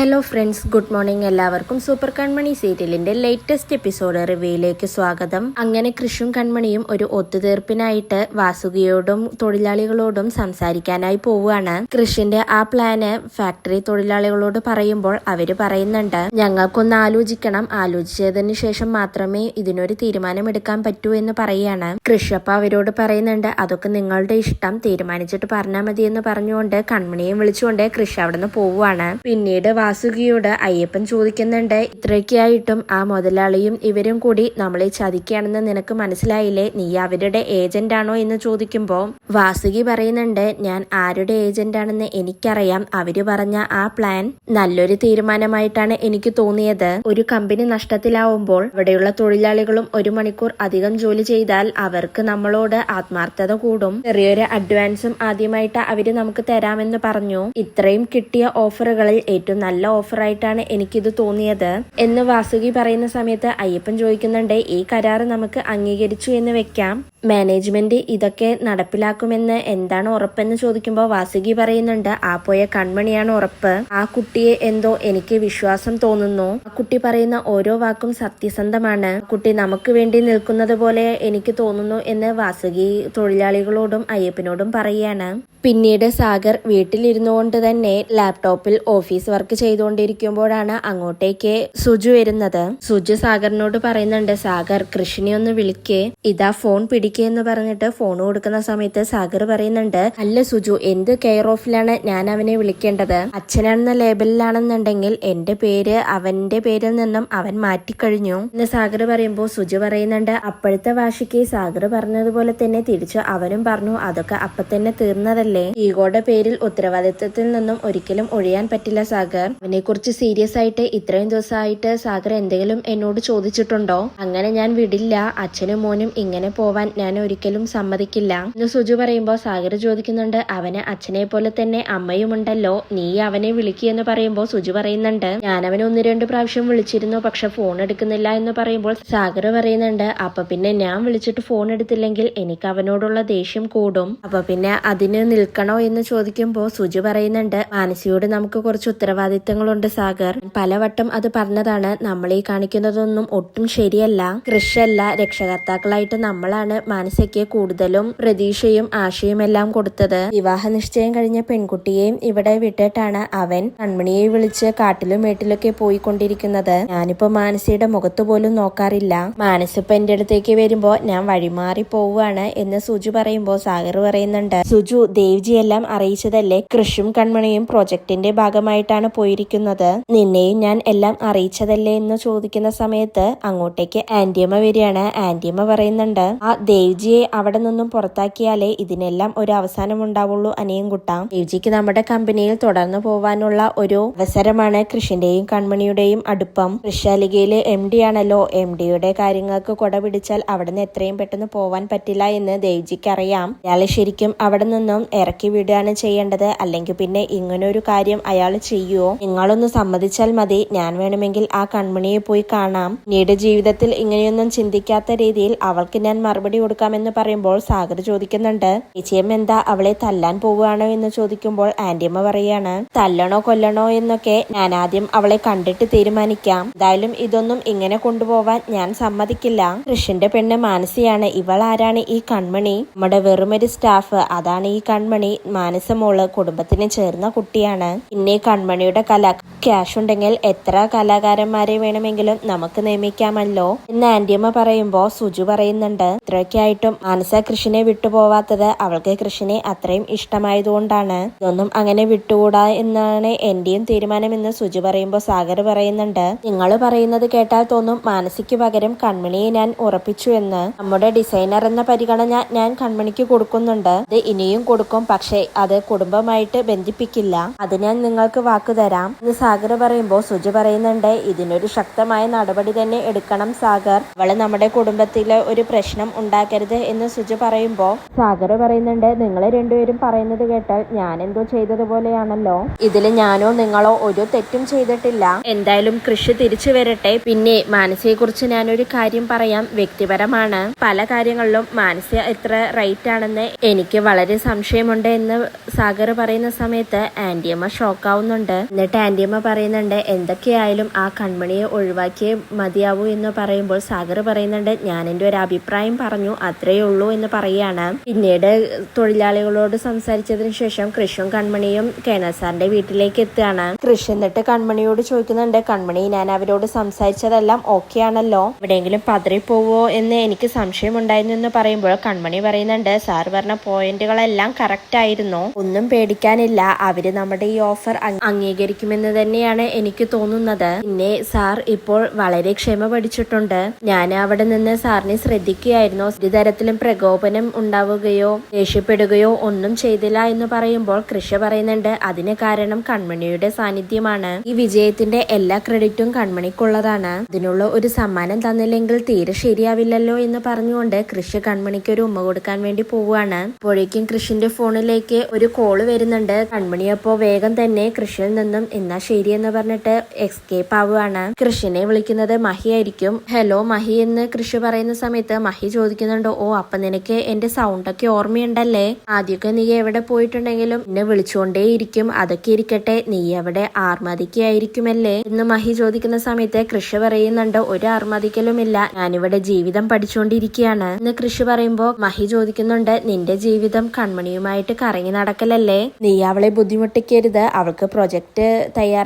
Hello friends good morning എല്ലാവർക്കും. Super Kanmani serial latest episode റിവ്യൂയിലേക്ക് സ്വാഗതം. അങ്ങനെ കൃഷും കൺമണിയും ഒരു ഒത്തുതീർപ്പിനായിട്ട് വാസുകിയോടും തൊഴിലാളികളോടും സംസാരിക്കാനായി പോവുകയാണ്. കൃഷിന്റെ ആ പ്ലാന് ഫാക്ടറി തൊഴിലാളികളോട് പറയുമ്പോൾ അവർ പറയുന്നുണ്ട് ഞങ്ങൾക്കൊന്ന് ആലോചിക്കണം. ആലോചിച്ചതിന് ശേഷം മാത്രമേ ഇതിനൊരു തീരുമാനം എടുക്കാൻ പറ്റൂ എന്ന് പറയാണ് കൃഷി അപ്പൊ അവരോട് പറയുന്നുണ്ട് അതൊക്കെ നിങ്ങളുടെ ഇഷ്ടം. തീരുമാനിച്ചിട്ട് പറഞ്ഞാൽ മതി എന്ന് പറഞ്ഞുകൊണ്ട് കൺമണിയും വിളിച്ചുകൊണ്ട് കൃഷി അവിടെ നിന്ന് പോവുകയാണ്. പിന്നീട് വാസുകിയോട് അയ്യപ്പൻ ചോദിക്കുന്നുണ്ട് ഇത്രയൊക്കെയായിട്ടും ആ മുതലാളിയും ഇവരും കൂടി നമ്മളെ ചതിക്കുകയാണെന്ന് നിനക്ക് മനസ്സിലായില്ലേ? നീ അവരുടെ ഏജന്റ് ആണോ എന്ന് ചോദിക്കുമ്പോൾ വാസുകി പറയുന്നുണ്ട് ഞാൻ ആരുടെ ഏജന്റ് ആണെന്ന് എനിക്കറിയാം. അവർ പറഞ്ഞ ആ പ്ലാൻ നല്ലൊരു തീരുമാനമായിട്ടാണ് എനിക്ക് തോന്നിയത്. ഒരു കമ്പനി നഷ്ടത്തിലാവുമ്പോൾ ഇവിടെയുള്ള തൊഴിലാളികളും ഒരു മണിക്കൂർ അധികം ജോലി ചെയ്താൽ അവർക്ക് നമ്മളോട് ആത്മാർത്ഥത കൂടും. ചെറിയൊരു അഡ്വാൻസും ആദ്യമായിട്ട് അവർ നമുക്ക് തരാമെന്ന് പറഞ്ഞു. ഇത്രയും കിട്ടിയ ഓഫറുകളിൽ ഏറ്റവും നല്ല ഓഫറായിട്ടാണ് എനിക്കിത് തോന്നിയത്. എന്ന് വാസുകി പറയുന്ന സമയത്ത് അയ്യപ്പൻ ചോദിക്കുന്നുണ്ട് ഈ കരാറ് നമുക്ക് അംഗീകരിച്ചു എന്ന് വെക്കാം? മാനേജ്മെന്റ് ഇതൊക്കെ നടപ്പിലാക്കുമെന്ന് എന്താണ് ഉറപ്പെന്ന് ചോദിക്കുമ്പോൾ വാസുകി പറയുന്നുണ്ട്. ആ പോയ കൺമണിയാണ് ഉറപ്പ്. ആ കുട്ടിയെ എന്തോ എനിക്ക് വിശ്വാസം തോന്നുന്നു. ആ കുട്ടി പറയുന്ന ഓരോ വാക്കും സത്യസന്ധമാണ്. കുട്ടി നമുക്ക് വേണ്ടി നിൽക്കുന്നത് പോലെ എനിക്ക് തോന്നുന്നു എന്ന് വാസുകി തൊഴിലാളികളോടും അയ്യപ്പനോടും പറയുകയാണ് പിന്നീട് സാഗർ വീട്ടിലിരുന്നു കൊണ്ട് തന്നെ ലാപ്ടോപ്പിൽ ഓഫീസ് വർക്ക് ചെയ്തുകൊണ്ടിരിക്കുമ്പോഴാണ് അങ്ങോട്ടേക്ക് സുജു വരുന്നത്. സുജു സാഗറിനോട് പറയുന്നുണ്ട് സാഗർ കൃഷിനെ ഒന്ന് വിളിക്കേ. ഇതാ ഫോൺ പിടിക്കേ എന്ന് പറഞ്ഞിട്ട് ഫോൺ കൊടുക്കുന്ന സമയത്ത് സാഗർ പറയുന്നുണ്ട് അല്ല സുജു എന്ത് കെയർ ഓഫിലാണ് ഞാൻ അവനെ വിളിക്കേണ്ടത്? അച്ഛനാണെന്ന ലേബലിലാണെന്നുണ്ടെങ്കിൽ എന്റെ പേര് അവന്റെ പേരിൽ നിന്നും അവൻ മാറ്റിക്കഴിഞ്ഞു. എന്ന് സാഗർ പറയുമ്പോൾ സുജു പറയുന്നുണ്ട് അപ്പോഴത്തെ വാശിക്ക് സാഗർ പറഞ്ഞതുപോലെ തന്നെ തിരിച്ചു അവനും പറഞ്ഞു അതൊക്കെ അപ്പൊ തന്നെ തീർന്നതല്ലേ? ഈഗോയുടെ പേരിൽ ഉത്തരവാദിത്വത്തിൽ നിന്നും ഒരിക്കലും ഒഴിയാൻ പറ്റില്ല സാഗർ. അവനെ കുറിച്ച് സീരിയസ് ആയിട്ട് ഇത്രയും ദിവസമായിട്ട് സാഗർ എന്തെങ്കിലും എന്നോട് ചോദിച്ചിട്ടുണ്ടോ? അങ്ങനെ ഞാൻ വിടില്ല. അച്ഛനും മോനും ഇങ്ങനെ പോവാൻ ഞാൻ ഒരിക്കലും സമ്മതിക്കില്ല. എന്ന് സുജു പറയുമ്പോൾ സാഗർ ചോദിക്കുന്നുണ്ട് അവന് അച്ഛനെ പോലെ തന്നെ അമ്മയുമുണ്ടല്ലോ നീ അവനെ വിളിക്കുകയെന്ന് പറയുമ്പോൾ സുജു പറയുന്നുണ്ട് ഞാൻ അവനെ ഒന്ന് രണ്ട് പ്രാവശ്യം വിളിച്ചിരുന്നു പക്ഷെ ഫോൺ എടുക്കുന്നില്ല എന്ന് പറയുമ്പോൾ സാഗർ പറയുന്നുണ്ട് അപ്പൊ പിന്നെ ഞാൻ വിളിച്ചിട്ട് ഫോൺ എടുത്തില്ലെങ്കിൽ എനിക്ക് അവനോടുള്ള ദേഷ്യം കൂടും. അപ്പൊ പിന്നെ അതിന് നിൽക്കണോ എന്ന് ചോദിക്കുമ്പോൾ സുജു പറയുന്നുണ്ട് മാനസിയോട് നമുക്ക് കുറച്ച് ഉത്തരവാദിത്തങ്ങളുണ്ട് സാഗർ. പലവട്ടം അത് പറഞ്ഞതാണ് നമ്മൾ ഈ കാണിക്കുന്നതൊന്നും ഒട്ടും ശരിയല്ല. കൃഷല്ല രക്ഷകർത്താക്കളായിട്ട് നമ്മളാണ് മാനസിക്ക് കൂടുതലും പ്രതീക്ഷയും ആശയും എല്ലാം കൊടുത്തത്. വിവാഹ നിശ്ചയം കഴിഞ്ഞ പെൺകുട്ടിയെയും ഇവിടെ വിട്ടിട്ടാണ് അവൻ കൺമണിയെ വിളിച്ച് കാട്ടിലും വീട്ടിലൊക്കെ പോയിക്കൊണ്ടിരിക്കുന്നത്. ഞാനിപ്പോ മാനസിയുടെ മുഖത്ത് പോലും നോക്കാറില്ല. മാനസിപ്പോ എന്റെ അടുത്തേക്ക് വരുമ്പോ ഞാൻ വഴിമാറി പോവുകയാണ് എന്ന് സുജു പറയുമ്പോ സാഗർ പറയുന്നുണ്ട്. സുജു ദേവ്ജി എല്ലാം അറിയിച്ചതല്ലേ? കൃഷും കൺമണിയും പ്രൊജക്ടിന്റെ ഭാഗമായിട്ടാണ് പോയിരിക്കുന്നത്. നിന്നെയും ഞാൻ എല്ലാം അറിയിച്ചതല്ലേ എന്ന് ചോദിക്കുന്ന സമയത്ത് അങ്ങോട്ടേക്ക് ആന്റിയമ്മ വരികയാണ്. ആന്റിയമ്മ പറയുന്നുണ്ട് ആ ദേവ്ജിയെ അവിടെ നിന്നും പുറത്താക്കിയാലേ ഇതിനെല്ലാം ഒരു അവസാനം ഉണ്ടാവുള്ളൂ അനിയും കുട്ടാം. ദേവ്ജിക്ക് നമ്മുടെ കമ്പനിയിൽ തുടർന്നു പോവാനുള്ള ഒരു അവസരമാണ് കൃഷിന്റെയും കൺമണിയുടെയും അടുപ്പം. കൃഷാലികയിലെ എം ഡി ആണല്ലോ. എം ഡിയുടെ കാര്യങ്ങൾക്ക് കൊട പിടിച്ചാൽ അവിടെ നിന്ന് എത്രയും പെട്ടെന്ന് പോവാൻ പറ്റില്ല എന്ന് ദേവ്ജിക്ക് അറിയാം അയാളെ ശരിക്കും അവിടെ നിന്നും ഇറക്കി വിടുകയാണ് ചെയ്യേണ്ടത്. അല്ലെങ്കിൽ പിന്നെ ഇങ്ങനൊരു കാര്യം അയാൾ ചെയ്യുമോ നിങ്ങളൊന്ന് സമ്മതിച്ചാൽ മതി. ഞാൻ വേണമെങ്കിൽ ആ കൺമണിയെ പോയി കാണാം. പിന്നീട് ജീവിതത്തിൽ ഇങ്ങനെയൊന്നും ചിന്തിക്കാത്ത രീതിയിൽ അവൾക്ക് ഞാൻ മറുപടി കൊടുക്കാമെന്ന് പറയുമ്പോൾ സാഗർ ചോദിക്കുന്നുണ്ട് വിജയം എന്താ അവളെ തല്ലാൻ പോവുകയാണോ എന്ന് ചോദിക്കുമ്പോൾ ആന്റിയമ്മ പറയാണ് തല്ലണോ കൊല്ലണോ എന്നൊക്കെ ഞാൻ ആദ്യം അവളെ കണ്ടിട്ട് തീരുമാനിക്കാം. എന്തായാലും ഇതൊന്നും ഇങ്ങനെ കൊണ്ടുപോവാൻ ഞാൻ സമ്മതിക്കില്ല. കൃഷിന്റെ പെണ്ണ് മാനസിയാണ്. ഇവൾ ആരാണ് ഈ കൺമണി? നമ്മുടെ വെറുമൊരു സ്റ്റാഫ്. അതാണ് ഈ കൺമണി. മാനസമോൾ കുടുംബത്തിന് ചേർന്ന കുട്ടിയാണ്. പിന്നെ കൺമണിയുടെ കല ക്യാഷ് ഉണ്ടെങ്കിൽ എത്ര കലാകാരന്മാരെ വേണമെങ്കിലും നമുക്ക് നിയമിക്കാമല്ലോ എന്ന് ആന്റിയമ്മ പറയുമ്പോ സുജു പറയുന്നുണ്ട്. ഇത്രയൊക്കെയായിട്ടും മാനസ കൃഷിനെ വിട്ടുപോവാത്തത് അവൾക്ക് കൃഷിനെ അത്രയും ഇഷ്ടമായതുകൊണ്ടാണ്. ഇതൊന്നും അങ്ങനെ വിട്ടുകൂടാ എന്നാണ് എന്റെയും തീരുമാനമെന്ന് സുജു പറയുമ്പോൾ സാഗർ പറയുന്നുണ്ട്. നിങ്ങൾ പറയുന്നത് കേട്ടാൽ തോന്നും മാനസിക്ക് പകരം കൺമണിയെ ഞാൻ ഉറപ്പിച്ചു എന്ന്. നമ്മുടെ ഡിസൈനർ എന്ന പരിഗണന ഞാൻ കൺമണിക്ക് കൊടുക്കുന്നുണ്ട്. ഇത് ഇനിയും കൊടുക്കും പക്ഷേ അത് കുടുംബമായിട്ട് ബന്ധിപ്പിക്കില്ല. അത് ഞാൻ നിങ്ങൾക്ക് വാക്ക് തരാം. എന്ന് സാഗർ പറയുമ്പോൾ സുജി പറയുന്നുണ്ട് ഇതിനൊരു ശക്തമായ നടപടി തന്നെ എടുക്കണം സാഗർ. അവൾ നമ്മുടെ കുടുംബത്തിലെ ഒരു പ്രശ്നം ഉണ്ടാക്കരുത് എന്ന് സുജി പറയുമ്പോൾ സാഗർ പറയുന്നുണ്ട് നിങ്ങൾ രണ്ടുപേരും പറയുന്നത് കേട്ടാൽ ഞാൻ എന്തോ ചെയ്തതുപോലെയാണല്ലോ ഇതിൽ ഞാനോ നിങ്ങളോ ഒരു തെറ്റും ചെയ്തിട്ടില്ല. എന്തായാലും കൃഷി തിരിച്ചു വരട്ടെ. പിന്നെ മാനസിയെ കുറിച്ച് ഞാനൊരു കാര്യം പറയാം. വ്യക്തിപരമാണ്. പല കാര്യങ്ങളിലും മാനസ എത്ര റൈറ്റ് ആണെന്ന് എനിക്ക് വളരെ സംശയമുണ്ട് എന്ന് സാഗർ പറയുന്ന സമയത്ത് ആന്റിയമ്മ ഷോക്കാവുന്നുണ്ട് എന്നിട്ട് ആന്റിയമ്മ പറയുന്നുണ്ട്. എന്തൊക്കെയായാലും ആ കൺമണിയെ ഒഴിവാക്കിയേ മതിയാവൂ എന്ന് പറയുമ്പോൾ സാഗർ പറയുന്നുണ്ട് ഞാൻ എന്റെ ഒരു അഭിപ്രായം പറഞ്ഞു അത്രയേ ഉള്ളൂ എന്ന് പറയുകയാണ്. പിന്നീട് തൊഴിലാളികളോട് സംസാരിച്ചതിന് ശേഷം കൃഷും കൺമണിയും കേണൽ സാറിന്റെ വീട്ടിലേക്ക് എത്തുകയാണ്. കൃഷ് എന്നിട്ട് കൺമണിയോട് ചോദിക്കുന്നുണ്ട് കൺമണി ഞാൻ അവരോട് സംസാരിച്ചതെല്ലാം ഓക്കെ ആണല്ലോ എവിടെയെങ്കിലും പതറിപ്പോവോ എന്ന് എനിക്ക് സംശയമുണ്ടായിരുന്നു എന്ന് പറയുമ്പോൾ കൺമണി പറയുന്നുണ്ട് സാർ പറഞ്ഞ പോയിന്റുകളെല്ലാം കറക്റ്റ് ആയിരുന്നു ഒന്നും പേടിക്കാനില്ല. അവർ നമ്മുടെ ഈ ഓഫർ അംഗീകരിക്കുമെന്ന് അംഗീകരിക്കുമെന്ന് തന്നെയാണ് എനിക്ക് തോന്നുന്നത്. പിന്നെ സാർ ഇപ്പോൾ വളരെ ക്ഷമ പഠിച്ചിട്ടുണ്ട്. ഞാൻ അവിടെ നിന്ന് സാറിനെ ശ്രദ്ധിക്കുകയായിരുന്നു. ഒരു തരത്തിലും പ്രകോപനം ഉണ്ടാവുകയോ ദേഷ്യപ്പെടുകയോ ഒന്നും ചെയ്തില്ല എന്ന് പറയുമ്പോൾ കൃഷി പറയുന്നുണ്ട് അതിന് കാരണം കൺമണിയുടെ സാന്നിധ്യമാണ്. ഈ വിജയത്തിന്റെ എല്ലാ ക്രെഡിറ്റും കൺമണിക്കുള്ളതാണ്. ഇതിനുള്ള ഒരു സമ്മാനം തന്നില്ലെങ്കിൽ തീരെ ശരിയാവില്ലല്ലോ എന്ന് പറഞ്ഞുകൊണ്ട് കൃഷി കൺമണിക്ക് ഒരു ഉമ്മ കൊടുക്കാൻ വേണ്ടി പോവുകയാണ്. അപ്പോഴേക്കും കൃഷിന്റെ ഫോണിലേക്ക് ഒരു കോൾ വരുന്നുണ്ട്. കൺമണി അപ്പോ വേഗം തന്നെ കൃഷിയിൽ നിന്നും എന്നാ ശരി എന്ന് പറഞ്ഞിട്ട് എസ്കേപ്പ് ആവുകയാണ്. കൃഷിനെ വിളിക്കുന്നത് മഹി ആയിരിക്കും. ഹലോ മഹി എന്ന് കൃഷി പറയുന്ന സമയത്ത് മഹി ചോദിക്കുന്നുണ്ട് ഓ അപ്പൊ നിനക്ക് എന്റെ സൗണ്ട് ഒക്കെ ഓർമ്മയുണ്ടല്ലേ? ആദ്യമൊക്കെ നീ എവിടെ പോയിട്ടുണ്ടെങ്കിലും എന്നെ വിളിച്ചുകൊണ്ടേയിരിക്കും അതൊക്കെ ഇരിക്കട്ടെ നീ എവിടെ ആർമതിക്കായിരിക്കുമല്ലേ എന്ന് മഹി ചോദിക്കുന്ന സമയത്ത് കൃഷി പറയുന്നുണ്ട് ഒരു ആർമതിക്കലുമില്ല ഞാനിവിടെ ജീവിതം പഠിച്ചുകൊണ്ടിരിക്കുകയാണ് എന്ന് കൃഷി പറയുമ്പോ മഹി ചോദിക്കുന്നുണ്ട് നിന്റെ ജീവിതം കൺമണിയുമായിട്ട് കറങ്ങി നടക്കലല്ലേ? നീ അവളെ ബുദ്ധിമുട്ടിക്കരുത് അവൾക്ക് പ്രൊജക്ട്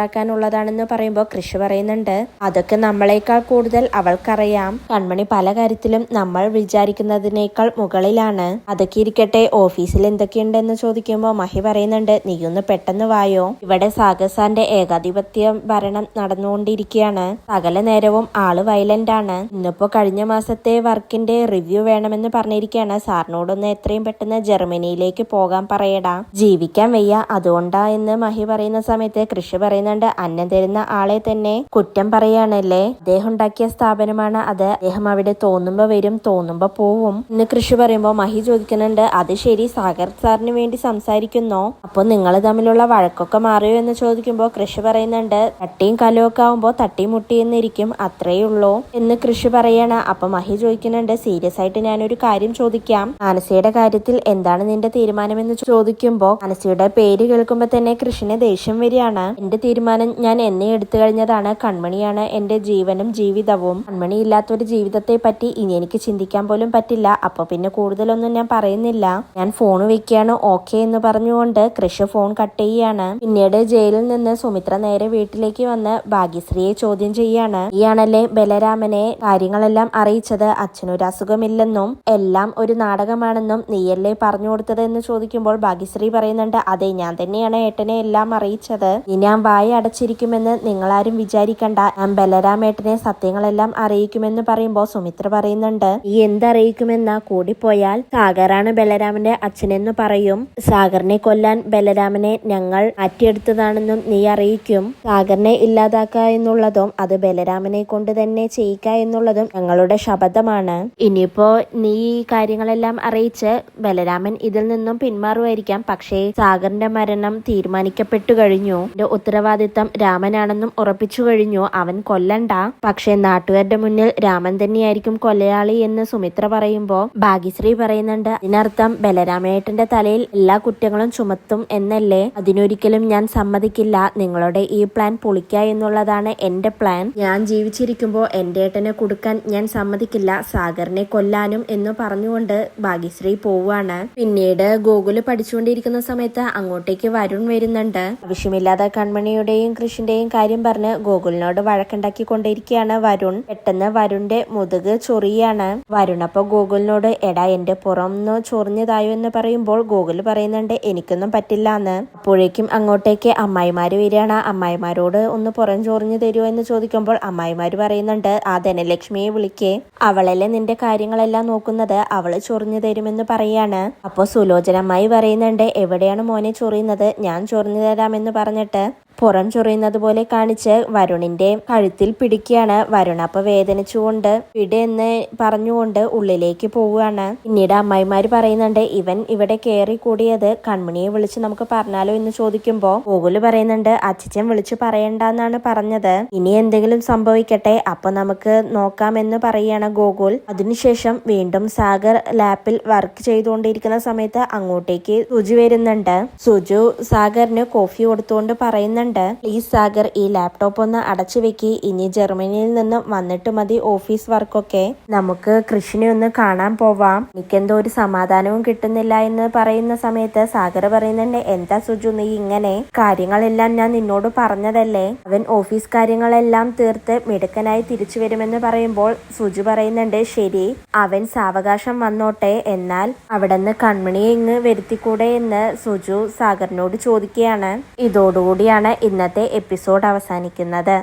തയ്യാറാക്കാനുള്ളതാണെന്ന് പറയുമ്പോൾ കൃഷി പറയുന്നുണ്ട്. അതൊക്കെ നമ്മളെക്കാൾ കൂടുതൽ അവൾക്കറിയാം. കൺമണി പല കാര്യത്തിലും നമ്മൾ വിചാരിക്കുന്നതിനേക്കാൾ മുകളിലാണ്. അതൊക്കെ ഇരിക്കട്ടെ ഓഫീസിൽ എന്തൊക്കെയുണ്ടെന്ന് ചോദിക്കുമ്പോൾ മഹി പറയുന്നുണ്ട് നീയൊന്ന് പെട്ടെന്ന് വായോ? ഇവിടെ സാഗസാന്റെ ഏകാധിപത്യ ഭരണം നടന്നുകൊണ്ടിരിക്കുകയാണ്. സകല നേരവും ആൾ വയലന്റ് ആണ്. ഇന്നിപ്പോ കഴിഞ്ഞ മാസത്തെ വർക്കിന്റെ റിവ്യൂ വേണമെന്ന് പറഞ്ഞിരിക്കുകയാണ്. സാറിനോടൊന്ന് എത്രയും പെട്ടെന്ന് ജർമ്മനിയിലേക്ക് പോകാൻ പറയടാ. ജീവിക്കാൻ വയ്യ അതുകൊണ്ടാ എന്ന് മഹി പറയുന്ന സമയത്ത് കൃഷി പറയുന്നുണ്ട്. അന്നം തരുന്ന ആളെ തന്നെ കുറ്റം പറയാണല്ലേ അദ്ദേഹം ഉണ്ടാക്കിയ സ്ഥാപനമാണ് അത്. അദ്ദേഹം അവിടെ തോന്നുമ്പോ വരും തോന്നുമ്പോ പോവും. ഇന്ന് കൃഷി പറയുമ്പോ മഹി ചോദിക്കുന്നുണ്ട് അത് ശരി സാഗർ സാറിന് വേണ്ടി സംസാരിക്കുന്നോ. അപ്പൊ നിങ്ങൾ തമ്മിലുള്ള വഴക്കൊക്കെ മാറിയോ? എന്ന് ചോദിക്കുമ്പോ കൃഷി പറയുന്നുണ്ട് തട്ടിയും കലമൊക്കെ ആവുമ്പോ തട്ടിയും മുട്ടിയെന്നിരിക്കും അത്രയേ ഉള്ളൂ. എന്ന് കൃഷി പറയണ. അപ്പൊ മഹി ചോദിക്കുന്നുണ്ട് സീരിയസ് ആയിട്ട് ഞാനൊരു കാര്യം ചോദിക്കാം. മാനസയുടെ കാര്യത്തിൽ എന്താണ് നിന്റെ തീരുമാനം എന്ന് ചോദിക്കുമ്പോ മാനസയുടെ പേര് കേൾക്കുമ്പോ തന്നെ കൃഷിന് ദേഷ്യം വരികയാണ്. എന്റെ തീരുമാനം ഞാൻ എന്നെ എടുത്തു കഴിഞ്ഞതാണ്. കൺമണിയാണ് എന്റെ ജീവനും ജീവിതവും. കൺമണി ഇല്ലാത്തൊരു ജീവിതത്തെ പറ്റി ഇനി എനിക്ക് ചിന്തിക്കാൻ പോലും പറ്റില്ല. അപ്പോൾ പിന്നെ കൂടുതലൊന്നും ഞാൻ പറയുന്നില്ല. ഞാൻ ഫോൺ വെക്കുകയാണ്. ഓക്കെ എന്ന് പറഞ്ഞുകൊണ്ട് കൃഷി ഫോൺ കട്ട് ചെയ്യാണ്. പിന്നീട് ജയിലിൽ നിന്ന് സുമിത്ര നേരെ വീട്ടിലേക്ക് വന്ന് ഭാഗ്യശ്രീയെ ചോദ്യം ചെയ്യാണ്. ഈയാണല്ലേ ബലരാമനെ കാര്യങ്ങളെല്ലാം അറിയിച്ചത്? അച്ഛനൊരു അസുഖമില്ലെന്നും എല്ലാം ഒരു നാടകമാണെന്നും നീയല്ലേ പറഞ്ഞു കൊടുത്തത് എന്ന് ചോദിക്കുമ്പോൾ ഭാഗ്യശ്രീ പറയുന്നുണ്ട് അതെ ഞാൻ തന്നെയാണ് ഏട്ടനെ എല്ലാം അറിയിച്ചത്. ഇനി ഞാൻ വായ അടച്ചിരിക്കുമെന്ന് നിങ്ങളാരും വിചാരിക്കണ്ട. ഞാൻ ബലരാമേട്ടനെ സത്യങ്ങളെല്ലാം അറിയിക്കുമെന്ന് പറയുമ്പോൾ സുമിത്ര പറയുന്നുണ്ട്. ഈ എന്തറിയിക്കുമെന്നാ കൂടിപ്പോയാൽ സാഗറാണ് ബലരാമന്റെ അച്ഛനെന്ന് പറയും. സാഗറിനെ കൊല്ലാൻ ബലരാമനെ ഞങ്ങൾ മാറ്റിയെടുത്തതാണെന്നും നീ അറിയിക്കും. സാഗറിനെ ഇല്ലാതാക്കുക എന്നുള്ളതും അത് ബലരാമനെ കൊണ്ട് തന്നെ ചെയ്യിക്ക എന്നുള്ളതും ഞങ്ങളുടെ ശബ്ദമാണ് ഇനിയിപ്പോ നീ ഈ കാര്യങ്ങളെല്ലാം അറിയിച്ച് ബലരാമൻ ഇതിൽ നിന്നും പിന്മാറുമായിരിക്കാം. പക്ഷേ സാഗറിന്റെ മരണം തീരുമാനിക്കപ്പെട്ടു കഴിഞ്ഞു. എന്റെ ഉത്തരവാദിത്തം രാമനാണെന്നും ഉറപ്പിച്ചു കഴിഞ്ഞു. അവൻ കൊല്ലണ്ട. പക്ഷേ നാട്ടുകാരുടെ മുന്നിൽ രാമൻ തന്നെയായിരിക്കും കൊലയാളി എന്ന് സുമിത്ര പറയുമ്പോ ഭാഗ്യശ്രീ പറയുന്നുണ്ട്. അതിനർത്ഥം ബലരാമേട്ടന്റെ തലയിൽ എല്ലാ കുറ്റങ്ങളും ചുമത്തും എന്നല്ലേ? അതിനൊരിക്കലും ഞാൻ സമ്മതിക്കില്ല. നിങ്ങളുടെ ഈ പ്ലാൻ പൊളിക്ക എന്നുള്ളതാണ് എന്റെ പ്ലാൻ. ഞാൻ ജീവിച്ചിരിക്കുമ്പോൾ എന്റെ ഏട്ടനെ കൊടുക്കാൻ ഞാൻ സമ്മതിക്കില്ല. സാഗറിനെ കൊല്ലാനും എന്ന് പറഞ്ഞുകൊണ്ട് ഭാഗ്യശ്രീ പോവാണ് പിന്നീട് ഗോകുൽ പഠിച്ചുകൊണ്ടിരിക്കുന്ന സമയത്ത് അങ്ങോട്ടേക്ക് വരുൺ വരുന്നുണ്ട്. ആവശ്യമില്ലാതെ കൺമണിയുടെയും കൃഷിന്റെയും കാര്യം പറഞ്ഞ് ഗോകുലിനോട് വഴക്കുണ്ടാക്കി കൊണ്ടിരിക്കുകയാണ് വരുൺ. പെട്ടെന്ന് വരുണിന്റെ മുതുക് ചൊറിയാണ്. വരുൺ അപ്പൊ ഗോകുലിനോട് എടാ എന്റെ പുറംന്ന് ചൊറിഞ്ഞതായോ എന്ന് പറയുമ്പോൾ ഗോകുൽ പറയുന്നുണ്ട് എനിക്കൊന്നും പറ്റില്ല എന്ന് അപ്പോഴേക്കും അങ്ങോട്ടേക്ക് അമ്മായിമാര് വരികയാണ്. അമ്മായിമാരോട് ഒന്ന് പുറം ചൊറിഞ്ഞു തരുമോ എന്ന് ചോദിക്കുമ്പോൾ അമ്മായിമാര് പറയുന്നുണ്ട് ആ ധനലക്ഷ്മിയെ വിളിക്കേ. അവളല്ലേ നിന്റെ കാര്യങ്ങളെല്ലാം നോക്കുന്നത്. അവൾ ചൊറിഞ്ഞു തരുമെന്ന് പറയാണ്. അപ്പൊ സുലോചനമായി പറയുന്നുണ്ട് എവിടെയാണ് മോനെ ചൊറിയുന്നത്? ഞാൻ ചൊറിഞ്ഞു തരാമെന്ന് പറഞ്ഞിട്ട്. പുറം ചൊറിയുന്നത് പോലെ കാണിച്ച് വരുണിന്റെ കഴുത്തിൽ പിടിക്കുകയാണ് വരുൺ. അപ്പൊ വേദനിച്ചുകൊണ്ട് പിടെന്ന് പറഞ്ഞുകൊണ്ട് ഉള്ളിലേക്ക് പോവുകയാണ്. പിന്നീട് അമ്മായിമാര് പറയുന്നുണ്ട് ഇവൻ ഇവിടെ കയറി കൂടിയത് കൺമണിയെ വിളിച്ച് നമുക്ക് പറഞ്ഞാലോ എന്ന് ചോദിക്കുമ്പോ ഗോകുൽ പറയുന്നുണ്ട് അച്ഛൻ വിളിച്ചു പറയണ്ടെന്നാണ് പറഞ്ഞത്. ഇനി എന്തെങ്കിലും സംഭവിക്കട്ടെ അപ്പൊ നമുക്ക് നോക്കാമെന്ന് പറയുകയാണ് ഗോകുൽ. അതിനുശേഷം വീണ്ടും സാഗർ ലാപ്പിൽ വർക്ക് ചെയ്തുകൊണ്ടിരിക്കുന്ന സമയത്ത് അങ്ങോട്ടേക്ക് സുജു വരുന്നുണ്ട്. സുജു സാഗറിന് കോഫി കൊടുത്തുകൊണ്ട് പറയുന്നുണ്ട് പറയുന്നുണ്ട്. പ്ലീസ് സാഗർ ഈ ലാപ്ടോപ്പ് ഒന്ന് അടച്ചു വെക്കി. ഇനി ജർമ്മനിയിൽ നിന്നും വന്നിട്ട് മതി ഓഫീസ് വർക്കൊക്കെ. നമുക്ക് കൃഷിനെ ഒന്ന് കാണാൻ പോവാം. എനിക്കെന്തോ ഒരു സമാധാനവും കിട്ടുന്നില്ല എന്ന് പറയുന്ന സമയത്ത് സാഗർ പറയുന്നുണ്ട് എന്താ സുജു നീ ഇങ്ങനെ? കാര്യങ്ങളെല്ലാം ഞാൻ നിന്നോട് പറഞ്ഞതല്ലേ? അവൻ ഓഫീസ് കാര്യങ്ങളെല്ലാം തീർത്ത് മിടുക്കനായി തിരിച്ചു വരുമെന്ന് പറയുമ്പോൾ സുജു പറയുന്നുണ്ട് ശരി അവൻ സാവകാശം വന്നോട്ടെ. എന്നാൽ അവിടെ നിന്ന് കൺമണിയെ ഇങ്ങ് വരുത്തിക്കൂടെ എന്ന് സുജു സാഗറിനോട് ചോദിക്കുകയാണ്. ഇതോടുകൂടിയാണ് ഇന്നത്തെ എപ്പിസോഡ് അവസാനിക്കുന്നത്.